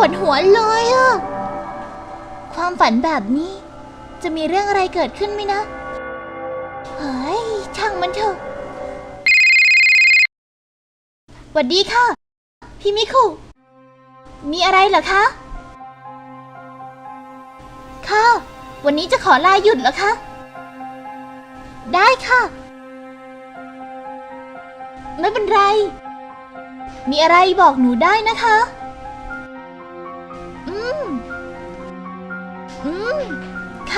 วดหัวเลยอะความฝันแบบนี้ จะมีเรื่องอะไรเกิดขึ้นไหมนะ เฮ้ย ช่างมันเถอะสวัสดีค่ะ พี่มิคุ มีอะไรเหรอคะ ค่ะ วันนี้จะขอลาหยุดเหรอคะ ได้ค่ะ ไม่เป็นไร มีอะไรบอกหนูได้นะคะ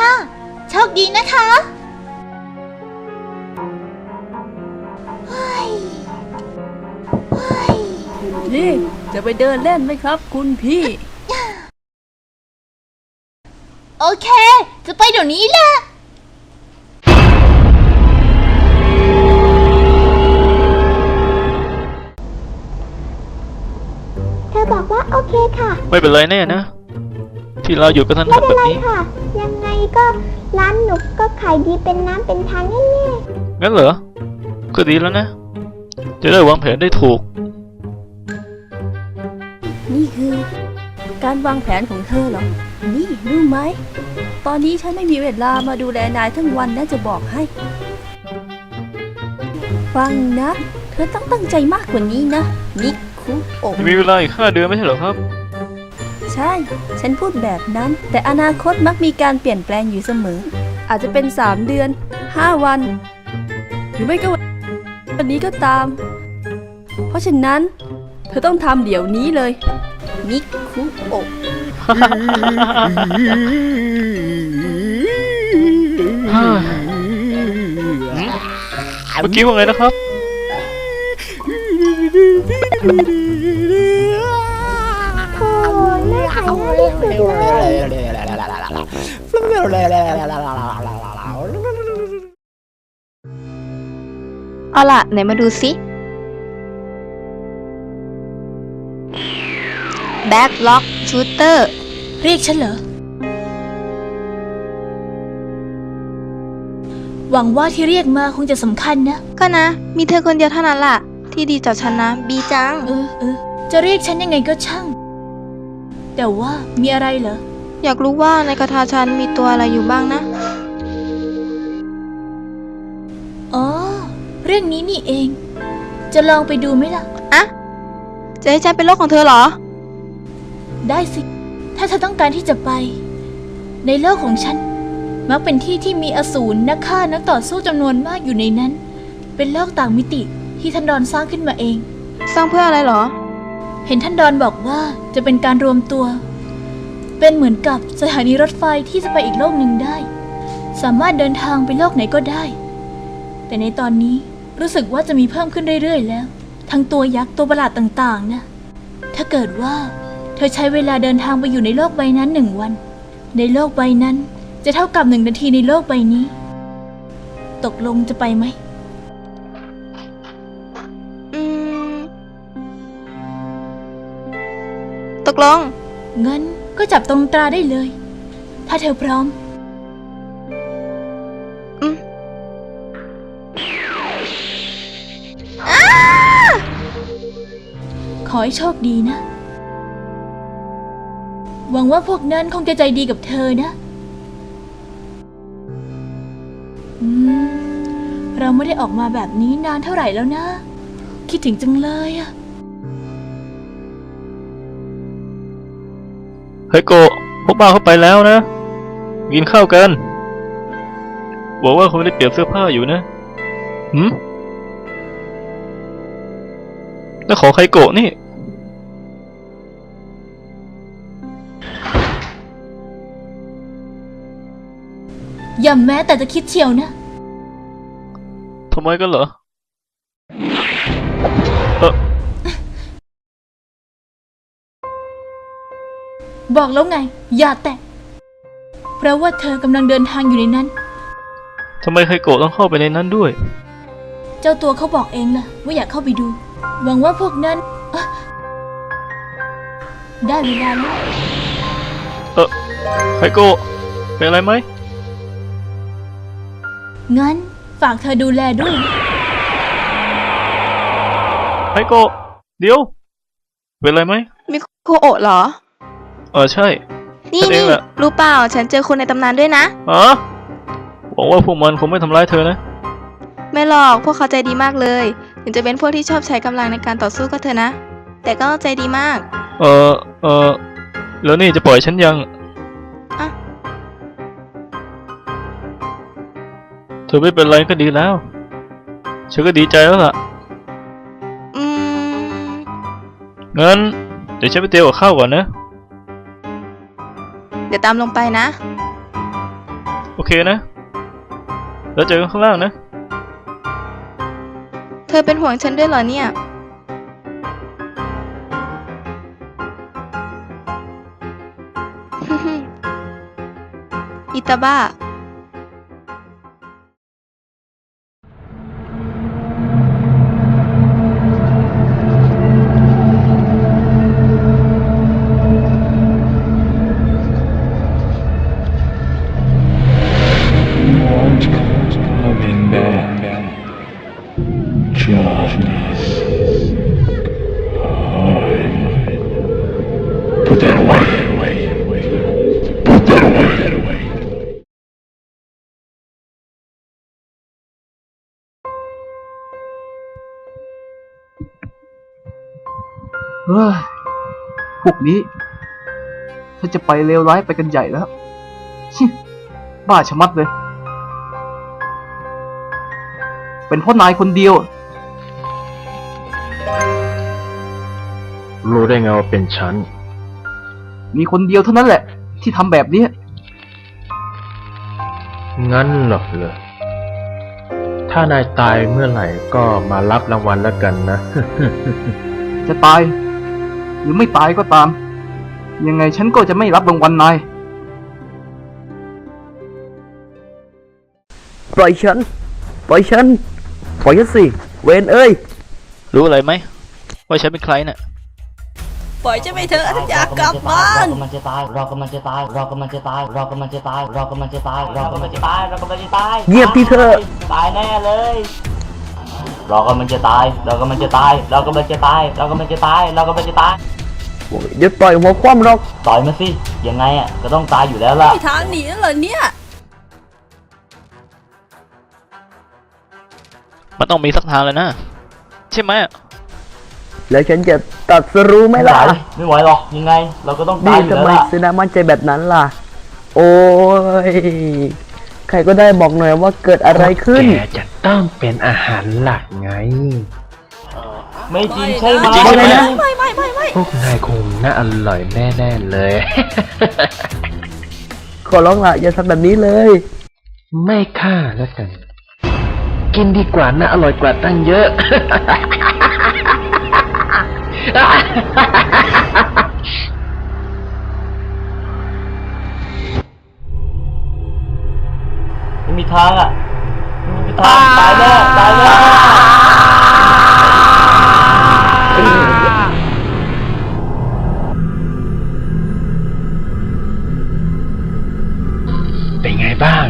ค่ะ โชคดีนะคะเฮ้ยเฮ้ยนี่จะไปเดินเล่นไหมครับ คุณพี่ โอเค จะไปเดี๋ยวนี้แหละ เธอบอกว่าโอเคค่ะ ไม่เป็นไรแน่นะ ที่เราอยู่กันทันไม่หันเป็นแบบไรนี้ ค่ะยังไง ก็ร้านหนูก็ขายดีเป็นน้ำเป็นทางแน่งั้นเหรอ ก็ดีแล้วนะ จะได้วางแผนได้ถูก นี่คือการวางแผนของเธอเหรอ นี่รู้ไหม ตอนนี้ฉันไม่มีเวลามาดูแลนายทั้งวันนะจะบอกให้ ฟังนะ เธอต้องตั้งใจมากกว่านี้นะมิคุโอะ มีเวลาอีกห้าเดือนไม่ใช่เหรอครับ ใช่ ฉันพูดแบบนั้น แต่อนาคตมักมีการเปลี่ยนแปลงอยู่เสมอ อาจจะเป็น 3 เดือน 5 วัน หรือไม่ก็วันนี้ก็ตาม เพราะฉะนั้น เธอต้องทำเดี๋ยวนี้เลย มิคุโอะเมื่อกี้ว่าไงนะครับ เลยเอาล่ะ ไหนมาดูสิ Backlog Shooter เรียกฉันเหรอ หวังว่าที่เรียกมาคงจะสำคัญนะ ก็นะ มีเธอคนเดียวเท่านั้นล่ะ ที่ดีต่อฉันนะ บีจัง เออเออจะเรียกฉันยังไงก็ช่าง แต่ว่ามีอะไรเหรอ อยากรู้ว่าในกระทาฉันมีตัวอะไรอยู่บ้างนะ อ๋อ เรื่องนี้นี่เอง จะลองไปดูไหมล่ะ อะจะให้ฉันเป็นโลกของเธอเหรอ ได้สิ ถ้าเธอต้องการที่จะไป ในโลกของฉัน มักเป็นที่ที่มีอสูรนักฆ่านักต่อสู้จำนวนมากอยู่ในนั้น เป็นโลกต่างมิติที่ท่านดอนสร้างขึ้นมาเอง สร้างเพื่ออะไรเหรอ เห็นท่านดอนบอกว่าจะเป็นการรวมตัว เป็นเหมือนกับสถานีรถไฟที่จะไปอีกโลกหนึ่งได้ สามารถเดินทางไปโลกไหนก็ได้ แต่ในตอนนี้รู้สึกว่าจะมีเพิ่มขึ้นเรื่อยๆ แล้ว ทั้งตัวยักษ์ตัวประหลาดต่างๆ นะ ถ้าเกิดว่า เธอใช้เวลาเดินทางไปอยู่ในโลกใบนั้นหนึ่งวัน ในโลกใบนั้นจะเท่ากับหนึ่งนาทีในโลกใบนี้ ตกลงจะไปไหม ตกลง งั้นก็จับตรงตราได้เลย ถ้าเธอพร้อม อืมขอให้โชคดีนะ หวังว่าพวกนั้นคงจะใจดีกับเธอนะ อืม เราไม่ได้ออกมาแบบนี้นานเท่าไหร่แล้วนะ คิดถึงจังเลยอะ เฮ้ยโกะพวกบ้าเข้าไปแล้วนะ กินข้าวกันบอกว่าคงได้เปลี่ยนเสื้อผ้าอยู่นะหืมแล้วของใครโกะนี่ อย่าแม้แต่จะคิดเชียวนะ ทำไมกันเหรอ เออ บอกแล้วไง อย่าแตะ เพราะว่าเธอกำลังเดินทางอยู่ในนั้น ทำไมใครโกะต้องเข้าไปในนั้นด้วย เจ้าตัวเขาบอกเองล่ะ ว่าอยากเข้าไปดู หวังว่าพวกนั้นอ๊ะได้เวลาแล้ว เออไคโกะเป็นอะไรไหม งั้น ฝากเธอดูแลด้วยนะโกะเดี๋ยว เป็นไรไหมมิโคโอะเหรอ เออใช่นี่ฉันเองนี่แหละรู้เปล่าฉันเจอคุณในตำนานด้วยนะ ฮะหวังว่าพวกมันคงไม่ทำร้ายเธอนะ ไม่หรอกพวกเขาใจดีมากเลย ถึงจะเป็นพวกที่ชอบใช้กำลังในการต่อสู้ก็เถอะนะ แต่ก็ใจดีมาก เออเออแล้วนี่จะปล่อยฉันยังอะเธอไม่เป็นไรก็ดีแล้ว ฉันก็ดีใจแล้วล่ะ อืมงั้นเดี๋ยวฉันไปเตรียมกับข้าวก่อนนะ เดี๋ยวตามลงไปนะ โอเคนะ แล้วเจอกันข้างล่างนะ เธอเป็นห่วงฉันด้วยเหรอเนี่ย อิตาบ้า ฮ้ยพวกนี้ ถ้าจะไปเลวร้ายไปกันใหญ่แล้วชิบ้าชะมัดเลย เป็นเพ่อนายคนเดียว รู้ได้ไงว่าเป็นฉัน มีคนเดียวเท่านั้นแหละ ที่ทำแบบนี้ งั้นเหรอเลย ถ้านายตายเมื่อไหร่ก็มารับรางวัลแล้วกันนะ จะตาย หรือไม่ตายก็ตาม ยังไงฉันก็จะไม่รับรางวัลนาย ปล่อยฉัน ปล่อยฉัน ปล่อยฉันสิ เวนเอ้ย รู้อะไรไหมว่าฉันเป็นใครน่ะ ปล่อยฉันไปเถอะฉันอยากกลับบ้าน เรากำลังจะตาย เรากำลังจะตาย เรากำลังจะตาย เรากำลังจะตาย เรากำลังจะตาย เรากำลังจะตาย เรากำลังจะตายเงียบที่เธอ ตายแน่เลย เรากำลังจะตาย เรากำลังจะตาย เรากำลังจะตาย เรากำลังจะตาย เรากำลังจะตายเดี๋ยวต่อยหัวคว่ำหรอกต่อยมาสิ ยังไงอะ ก็ต้องตายอยู่แล้วล่ะมีทางหนีแล้วเหรอเนี่ย มันต้องมีสักทางเลยนะ ใช่ไหมอะแล้วฉันจะตัดสรู้ไหมล่ะไหวไม่ไหวหรอก ยังไง เราก็ต้องตานี่ยอยู่ทำแล้วไมล่ะซึนามั่นใจแบบนั้นล่ะ โอ้ย ใครก็ได้บอกหน่อยว่าเกิดอะไรขึ้น แกจะต้องเป็นอาหารหลักไง ไม่จริงใช่ไหมจริงใช่ไหมนะไม่ไม่ไม่ไม่พวกนายคงน่าอร่อยแน่ๆเลย ขอร้องล่ะอย่าทำแบบนี้เลย ไม่ฆ่าแล้วกัน กินดีกว่าน่าอร่อยกว่าตั้งเยอะ ไม่มีทางอะไม่มีทางตายแน่ตายแน่เป็นไงบ้าง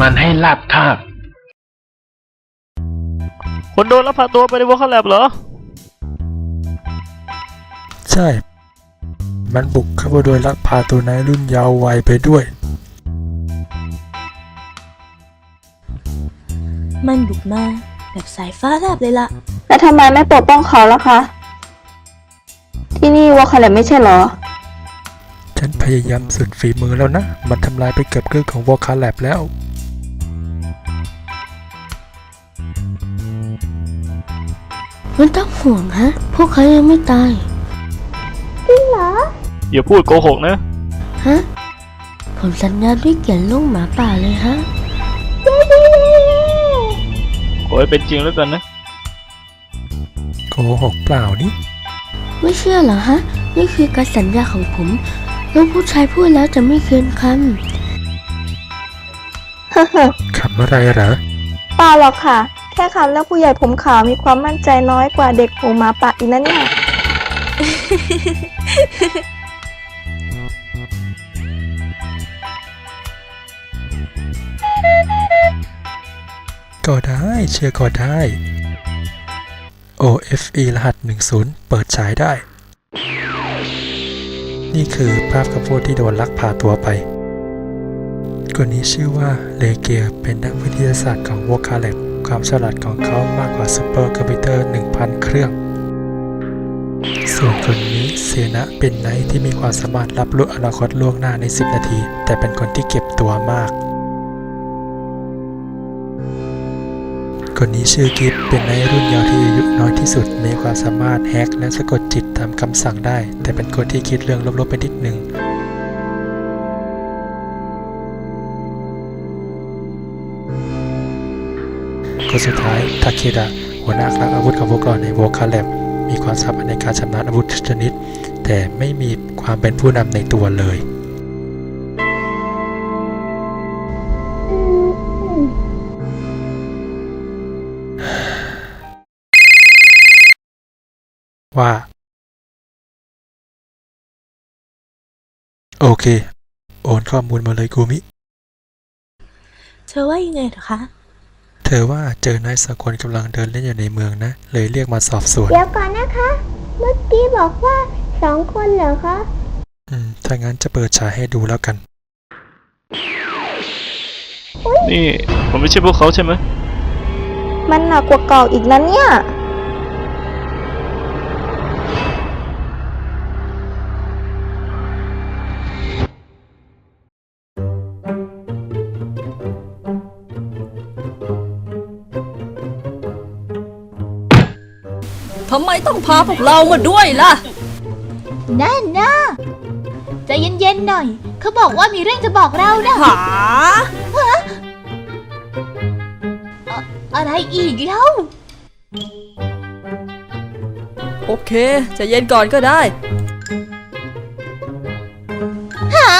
มันให้ลาบคาบ คนโดนลักพาตัวไปในวอลคาแลบเหรอ ใช่ มันบุกเข้ามาโดยลักพาตัวนายรุ่นยาววัยไปด้วย มันบุกมาแบบสายฟ้าแลบเลยล่ะ แล้วทำไมไม่ปกป้องเขาล่ะคะ ที่นี่วอลคาเลบไม่ใช่เหรอ ฉันพยายามสุดฝีมือแล้วนะ มันทำลายไปเกือบครึ่งของวอลคาแลบแล้ว มันต้องห่วงฮะ พวกเขายังไม่ตายอย่าพูดโกหกนะ ฮะ ผมสัญญาด้วยเกียรติลูกหมาป่าเลยฮะ ขอให้เป็นจริงแล้วกันนะ โกหกเปล่านี่ไม่เชื่อเหรอฮะ นี่คือการสัญญาของผมลูกผู้ชายพูดแล้วจะไม่คืนคคำอะไรเหรอเปล่าหรอกค่ะ แค่คำแล้วผู้ใหญ่ผมขาวมีความมั่นใจน้อยกว่าเด็กผมหมาปะอีกนะเนี่ย ก็ได้เชื่อก็ได้ OFE รหัส 10 เปิดฉายได้ นี่คือภาพคำพูดที่โดนลักพาตัวไป คนนี้ชื่อว่าเลเกียเป็นนักวิทยาศาสตร์ของวอคาเลบความฉลาดของเขามากกว่าซูเปอร์คอมพิวเตอร์ 1,000 เครื่อง ส่วนคนนี้เซนะเป็นไนท์ที่มีความสามารถรับรู้อนาคตล่วงหน้าใน 10 นาที แต่เป็นคนที่เก็บตัวมาก คนนี้ชื่อกิฟเป็นในรุ่นเยาว์ที่อายุน้อยที่สุด มีความสามารถแฮกและสะกดจิตตามคำสั่งได้ แต่เป็นคนที่คิดเรื่องลบๆไปนิดนึง คนสุดท้ายทาเคดะหัวหน้าคลังอาวุธของพวกเราในโวคาแลบมีความสามารถในการชำนาญอาวุธชนิด แต่ไม่มีความเป็นผู้นำในตัวเลยว่า โอเค โอนข้อมูลมาเลยกูมิ เธอว่ายังไงเหรอคะ เธอว่าเจอนายสากลกำลังเดินเล่นอยู่ในเมืองนะ เลยเรียกมาสอบสวนำเดี๋ยวก่อนนะคะ เมื่อกี้บอกว่าสองคนเหรอคะ อืม ถ้างั้นจะเปิดฉายให้ดูแล้วกัน นี่ผมไม่ใช่พวกเขาใช่ไหมมันหนักกว่าเก่าอีกนะเนี่ย ต้องพาพวกเรามาด้วยล่ะ นั่นนะใจเย็นๆหน่อย เขาบอกว่ามีเรื่องจะบอกเรานะหาอะไรอีกเล่าโอเคจะเย็นก่อนก็ได้หา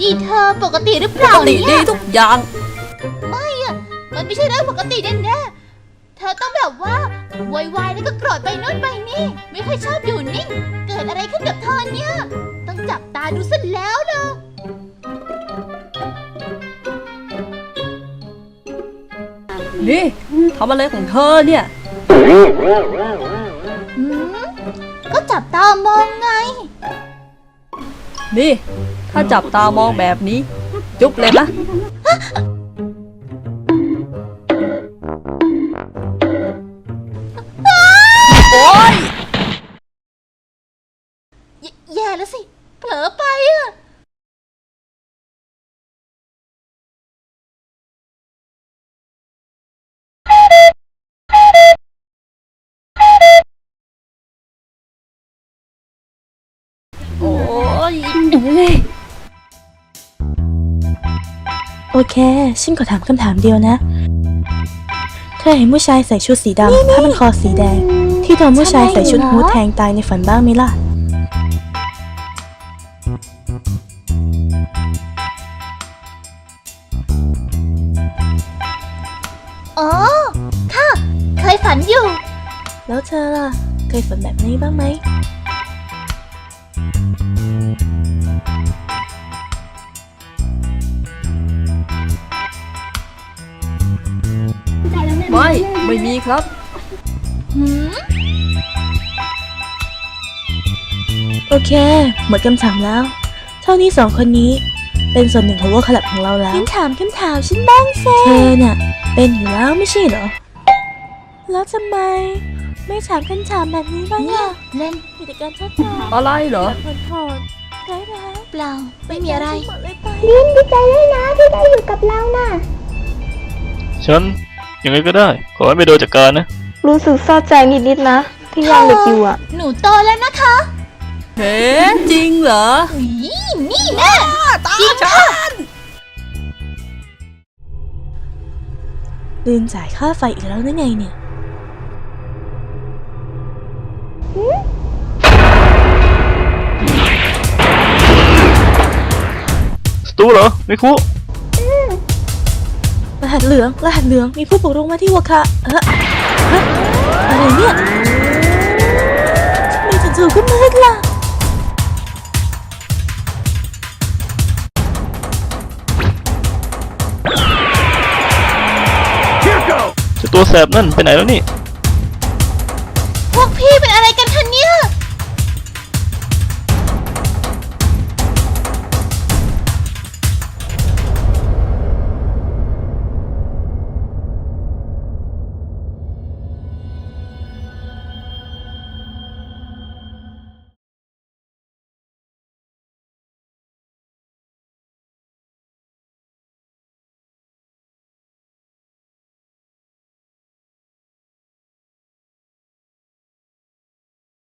นี่เธอปกติหรือเปปล่ากติเนี่ดียทุกอย่าง ไม่อะมันไม่ใช่เรื่องปกติแน่ๆเธอต้องแบบว่า โวยวายแล้วก็โกรธไปโน่นไปนี่ ไม่ค่อยชอบอยู่นิ่ง เกิดอะไรขึ้นกับเธอเนี่ย ต้องจับตาดูสักแล้วเลยนี่ทำอะไรของเธอเนี่ยหืมก็จับตามองไง นี่ ถ้าจับตามองแบบนี้ จุ๊บเลยนะ โอ๊ยโอเค ฉันขอถามคำถามเดียวนะ เธอเห็นผู้ชายใส่ชุดสีดำผ้าพันคอสีแดง ที่โดนผู้ชายใส่ชุดฮูดแทงตายในฝันบ้างไหมล่ะ อ๋อ ค่ะ เคยฝันอยู่ แล้วเธอล่ะ เคยฝันแบบนี้บ้างไหม ครับหืมโอเค หมดคำถามแล้ว เท่านี้สองคนนี้เป็นส่วนหนึ่งของวอลคลับของเราแล้วงั้นถามคำถามฉันบ้างสิเธอน่ะ เป็นอยู่แล้วไม่ใช่เหรอ แล้วทำไม ไม่ถามคำถามแบบนี้บ้างเนี่ยล่ะเล่นมีแต่การทดลองอะไรเหรอผ่อนผ่อนๆร้ายร้ายเปล่า ไม่มีอะไรหมดเลยไปดินดีใจด้วยนะที่ได้อยู่กับเราน่ะ ฉัน ยังไงก็ได้ ขอให้ไม่โดนจัดการนะ รู้สึกเศร้าใจนิดๆนะ ที่ยังเด็กอยู่อะ หนูโตแล้วนะคะเฮ้จริงเหรอนี่นี่แน่ตาฉันลืมจ่ายค่าไฟอีกแล้วนั่นไงเนี่ยสตูเหรอไม่คุ้ รหัสเหลือง รหัสเหลือง มีผู้ปกครองมาที่วัวคะเฮ้เอะไรเนี่ยทำไมจู่ๆก็มืดล่ะจะตัวแสบนั่นไปไหนแล้วนี่ พวกพี่เป็นอะไรกันคะเนี่ย